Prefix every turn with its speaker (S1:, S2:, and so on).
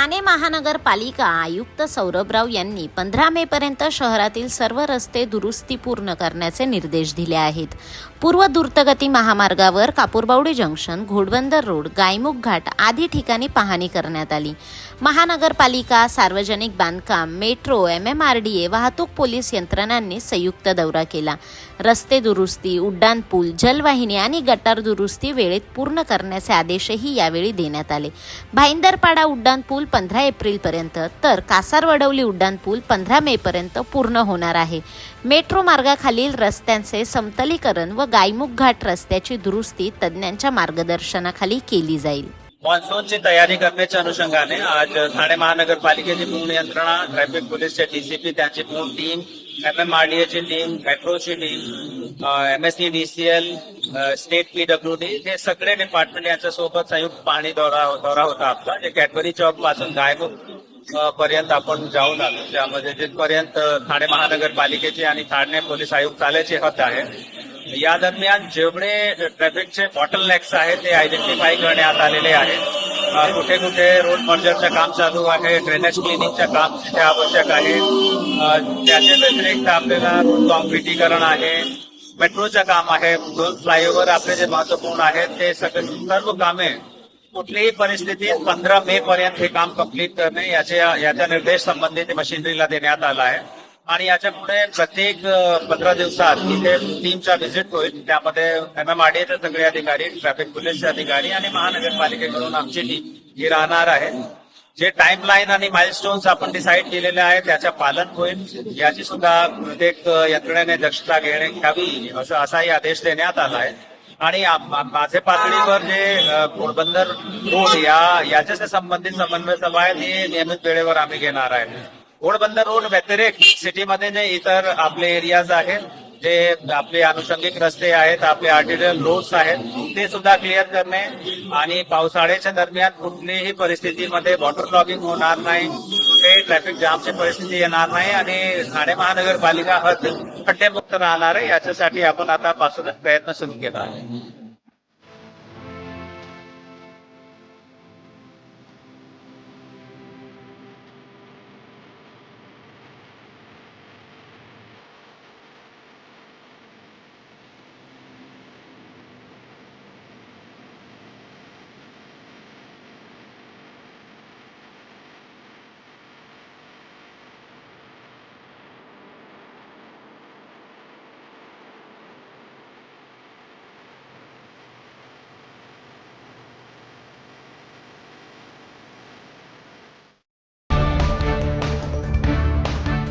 S1: ठाणे महानगरपालिका आयुक्त सौरभराव यांनी पंधरा मे पर्यंत शहरातील सर्व रस्ते दुरुस्ती पूर्ण करण्याचे निर्देश दिले आहेत. पूर्व द्रुतगती महामार्गावर कापूरबावडी जंक्शन घोडबंदर रोड गायमुख घाट आदी ठिकाणी पाहणी करण्यात आली. महानगरपालिका सार्वजनिक बांधकाम metro M M R D A वाहतूक पोलीस यंत्रणांनी संयुक्त दौरा केला. रस्ते दुरुस्ती उड्डाणपूल जलवाहिनी आणि गटार दुरुस्ती वेळेत पूर्ण करण्याचे आदेशही यावेळी देण्यात आले. भाईंदरपाडा उड्डाणपूल पंधरा एप्रिलपर्यंत तर कासारवडवली उड्डाणपूल पंधरा मेपर्यंत पूर्ण होणार आहे. मेट्रो मार्गाखालील रस्त्यांचे समतलीकरण व गायमुख घाट रस्त्याची दुरुस्ती तज्ज्ञांच्या मार्गदर्शनाखाली केली जाईल.
S2: मान्सूनची तयारी करण्याच्या अनुषंगाने आज ठाणे महानगरपालिकेची पूर्ण यंत्रणा ट्रॅफिक पोलीसचे डीसीपी त्यांची पूर्ण team M M R D ची टीम मेट्रोची team M S C DCL state PW D हे सगळे डिपार्टमेंट यांच्या सोबत संयुक्त पाणी दौरा दौरा होता आपला. जे कॅडबरी चौकपासून गायमुख पर्यंत आपण जाऊन आलो. त्यामध्ये जिथपर्यंत ठाणे महानगरपालिकेचे आणि ठाणे पोलीस आयुक्तालयाचे हत आहे या दरम्यान जेवढे ट्रॅफिकचे बॉटल आहेत ते आयडेंटिफाय करण्यात आलेले आहेत. कुठे कुठे रोड मर्जरचं काम चालू आहे ड्रेनेज क्लिनिंगचं काम तिथे आवश्यक आहे. त्याच्या व्यतिरिक्त आपल्याला रोड आहे मेट्रोचं काम आहे दोन फ्लायओव्हर आपले जे महत्त्वपूर्ण आहेत ते सगळे सर्व कामे कुठलीही परिस्थितीत पंधरा मे पर्यंत हे काम कंप्लीट करणे याचे याचा निर्देश संबंधित मशिनरीला देण्यात आला आहे. आणि याच्यापुढे प्रत्येक पंधरा दिवसात इथे टीमच्या व्हिजिट होईल. त्यामध्ये एम एम सगळे अधिकारी ट्रॅफिक पोलीसचे अधिकारी आणि महानगरपालिकेकडून आमची टीम ही राहणार आहे. जे टाइमलाईन आणि माइलस्टोन्स आपण डिसाईड केलेले आहेत त्याचं पालन होईल. याची सुद्धा प्रत्येक यंत्रणेने दक्षता घेणे घ्यावी असं असाही आदेश देण्यात आला आहे. आणि माझे पातळीवर जे पोरबंदर रोड या याच्याशी संबंधित समन्वय सभा आहेत हे नियमित वेळेवर आम्ही घेणार आहे. घोडबंदर रोड व्यतिरिक्त सिटीमध्ये जे इतर आपले एरियाज आहेत जे आपले अनुषंगिक रस्ते आहेत आपले आर्टिरियल रोड्स आहेत ते सुद्धा क्लिअर करणे आणि पावसाळ्याच्या दरम्यान कुठलीही परिस्थितीमध्ये वॉटर ब्लॉगिंग होणार नाही ते ट्रॅफिक जामची परिस्थिती येणार नाही आणि ठाणे महानगरपालिका हद्द खड्डेमुक्त राहणार आहे याच्यासाठी आपण आतापासूनच प्रयत्न सुरू केला आहे.